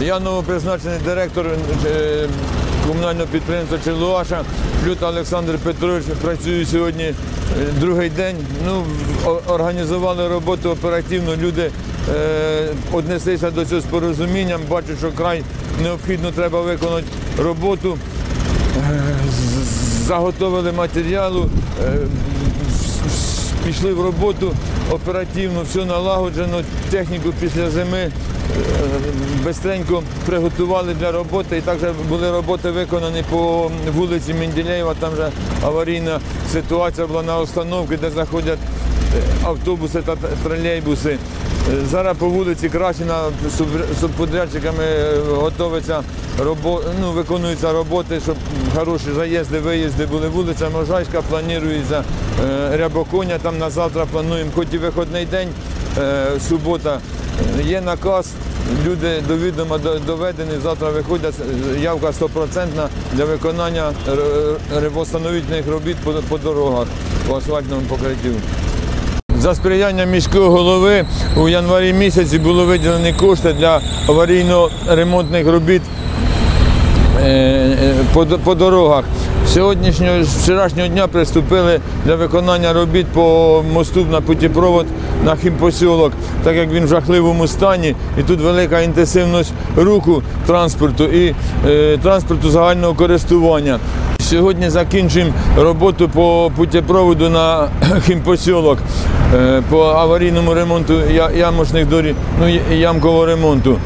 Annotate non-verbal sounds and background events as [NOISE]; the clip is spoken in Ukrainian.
Я новопризначений директор е, комунального підприємства Челуаша. Плют Олександр Петрович працюю сьогодні е, другий день. Ну, організували роботу оперативно. Люди е, однеслися до цього з порозумінням, бачать, що край необхідно треба виконати роботу. Е, Заготовили матеріалу, е, пішли в роботу оперативно, все налагоджено, техніку після зими е, бистренько приготували для роботи. І також були роботи виконані по вулиці Менделєєва, там вже аварійна ситуація була на остановці, де заходять е, автобуси та тролейбуси. Е, Зараз по вулиці суб- субподрядчиками е, робо, ну, виконуються роботи, щоб хороші заїзди, виїзди були. Вулиця Можайська планується Рябоконя, там на завтра плануємо, хоч і виходний день, субота. Е, Є наказ, люди до відома доведені, завтра виходять, е, явка стопроцентна для виконання р- ремонтно-встановительних робіт по, дорогах по асфальтному покриттю. За сприяння міського голови у январі місяці було виділені кошти для аварійно-ремонтних робіт е, е, по дорогах. Сьогоднішнього вчорашнього дня приступили для виконання робіт по мосту на путіпровод на хімпосілок, так як він в жахливому стані, і тут велика інтенсивність руху транспорту і е, транспорту загального користування. Сьогодні закінчимо роботу по путіпроводу на [CLEARS THROAT] хімпосілок, е, по аварійному ремонту я, ямочних доріг, ну ямкового ремонту.